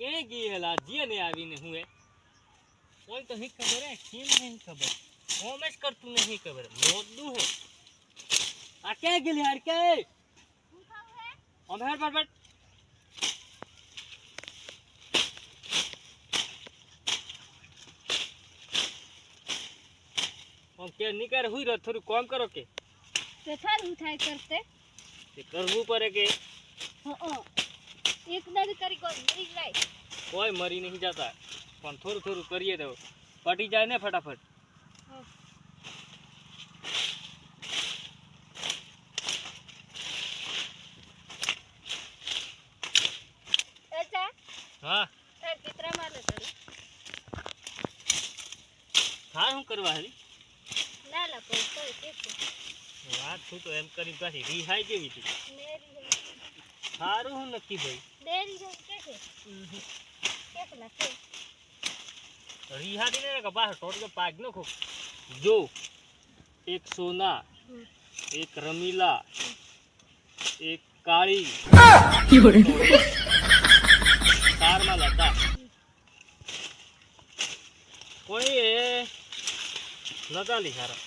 કે ગઈ હેલા જે ને આવીને હું એ કોઈ તો હી ખબર હે કેમ નહીં ખબર? હોમ જ કરતું નહીં ખબર. મોદું હે. આ કે ગઈ હાર કે? અમે હેર ઓમ કે નીકળ હુઈ રહ્યો થોડું કામ કરો કે. તે થારું થાય કરતે. તે કરવું પડે કે. હં. એક દાડી કરી કોઈ મરી જાય. કોઈ મરી નહીં જતા. પણ થોડું થોડું કરીએ તો પટી જાય ને ફટાફટ. હં. હા. શું કરવા હરી? ના લા કોઈ વાત છું તો એમ કરી પાછી રિહાઈ કેવી હતી? સારું હું નક્કી ભાઈ. દેરી જો કે છે. કેટલા છે રિહાડી ને કે ટોટ ટોટલો પાક ન જો એક સોના એક રમીલા એક કાળી. કારમાં લતા. કોઈ એ નતા લી સારા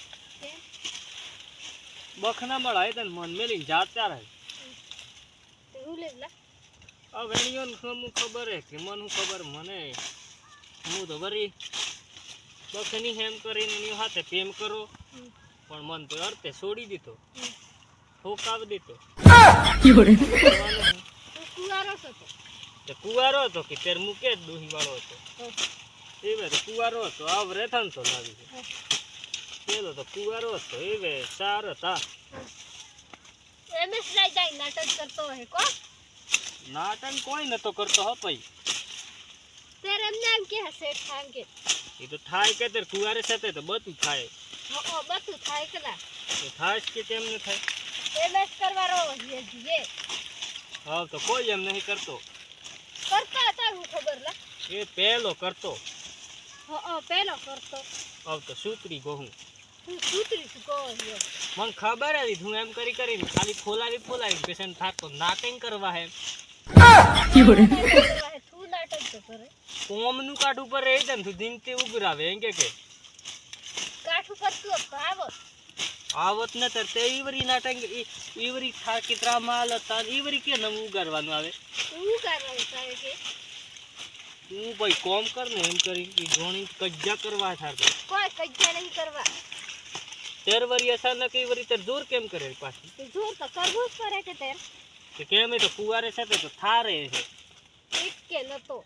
બખના મળાય તને મન મેલી જાતા રહે હું આ ખબર હે? કે મન હું ખબર મને? હું તો વરી બખની હેમ કરીને એની હાથે પ્રેમ કરો. પણ મન તો અર્થે છોડી દીધો. ઠોકાવ દીધો. કુવારો છો તે. કુવારો હતો કે તેર મૂકે જ દોહી વાળો હતો એવે એ વે તો કુવારો હતો આવ રેથન તો લાવી પેલો તો કુવારો હતો એ વે ચાર હતા. એમ જ જાય નાટક કરતો હે કો? નાટક કોઈ નતો કરતો હો ભાઈ. તેર એમને એમ કે હશે ઠામ કે એ તો થાય કે તેર કુવારે સાથે તો બધું થાય. હો બધું થાય કે ના? તો થાય કે કેમ ન થાય. એમ જ કરવાનો હે જીએ હા તો કોઈ એમ નહીં કરતો. કરતા હતા હું ખબર લા. એ પહેલો કરતો. હો પહેલો કરતો. હવે તો સૂત્રી કહું હું સૂતરી છું કહો હે મને ખબર હતી હું એમ કરી કરીને ખાલી ફોલાવી ફોલાવી પેશન્ટ થાકતો નાટિંગ કરવા હે. તું તો કોમનું કાઢ ઉપર રહી જાય ને તું દિનથી ઉભરાવે એમ કે કે? કાઠું કરતું ભાવ આવત ન તરતે ઈવરી નાટંગ ઈવરી થા કિતરા માલ હતા ઈવરી કે નવું ઉગાડવાનું આવે? તું આવે કે તું ભાઈ કોમ કર ને એમ કરી ઘણી કજ્જા કરવા થાર કોઈ કજ્જા નહીં કરવા. તેર વરી અચાનક વરી તેર જોર કેમ કરે પાછી? જોર તો કરવું જ પડે કે તેર. કે કેમ એ તો કુવારે છે તો થારે છે. એક કે નતો.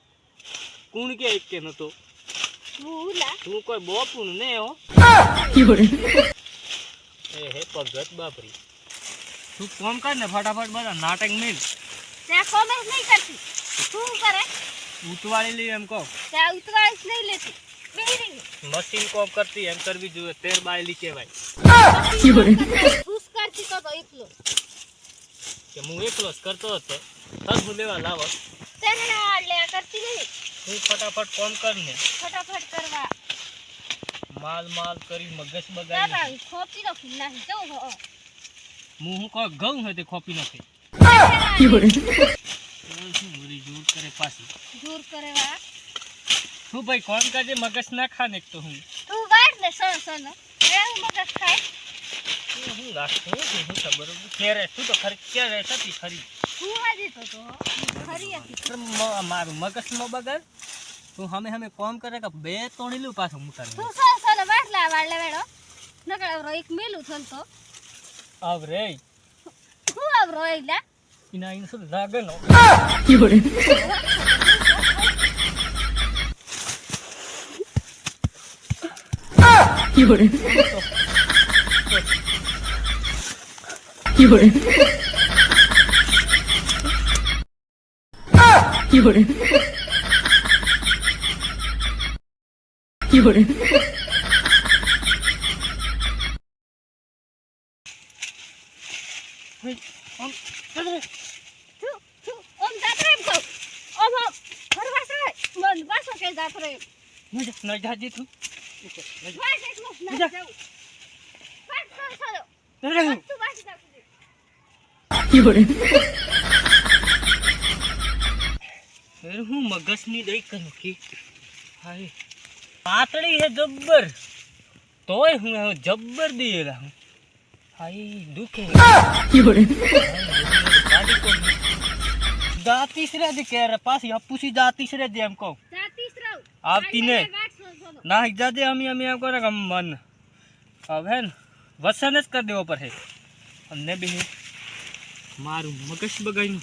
કુણ કે એક કે નતો? હું લા તું કોઈ બોપુણ ને હો? એ હે પગત બાપરી. તું કોમ કર ને ફટાફટ બધા નાટક મિલ. ત્યાં કોમેન્ટ નહીં કરતી શું કરે? ઉતવાળી લઈ એમ કહો. ત્યાં ઉતવાળી નહીં લેતી. મશીન કોમ કરતી એમ કરવી જોઈએ. તેર બાયલી કહેવાય. ખુશ કરતી તો તો એકલો. કે હું એકલો જ કરતો હતો. તદ હું લેવા લાવો? તેને લે કરતી નહીં હું ફટાફટ કોમ કર ને ફટાફટ કરવા. માલ માલ કરી મગજ બગાડી ના ખોપી નો ફીલ નાખી જવું હો. હું હું કોઈ ગઉં હોય તે ખોપી નાખી મરી જોર કરે પાછી? જોર કરે વા તું ભાઈ કોમ કરજે મગજ ના ખા ને એક તો હું? તું વાટ ને સણ સણ હું મગજ ખાય હું હું રાખું હું ખબર? ક્યારે તું તો ખરી ક્યારે હતી ખરી? તું હાજી તો તો ખરી હતી. મારું મગજ ન બગાડ. તું હમે હમે કોમ કરે કે બે તોડી લઉં પાછું હું તારે તું સણ સણ વાટલા વાળલે વેડો નકળ આવરો એક મેલું થલ તો. આવ રે હું આવરો એલા એના ઇન શું લાગે નો. આમ ચાલ રે. તું તું ઓમ જાત્રે એમ કહું ઓમ ઓમ ફરવા સળે મન પાછો કે જાત્રે એમ ન જા- ન જાજે તું ન જા. વાટ એટલું ના જા. હું મગજની દઈ કનકી હાય. પાતળી હે જબ્બર. તોય હું હવે જબ્બર દીયેલા હું હાય દુખે. કોણ રે જ કે રે? પાછી અપુસી દાતીસ રે જ એમ કહું. જાતીસ આવતી ને. ના જાજે અમે અમે એમ કરે મન. હવે વસન જ કરી દેવો પડે. અમને બી મારું મગજ બગાડ્યું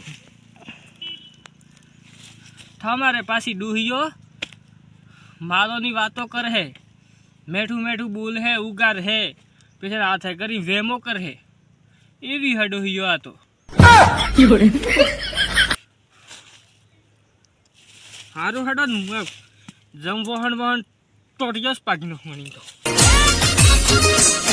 તમારે પાછી ડૂહીઓ મારોની વાતો કરે મેઠું મેઠું બોલ હે, ઉગાર હે. પછી હાથે કરી વેમો કર હે. એવી હે ડોહીઓ આ તો. સારું હડો ને જમ વહણ વહણ ટોટિયો જ પાકી નાખવાની તો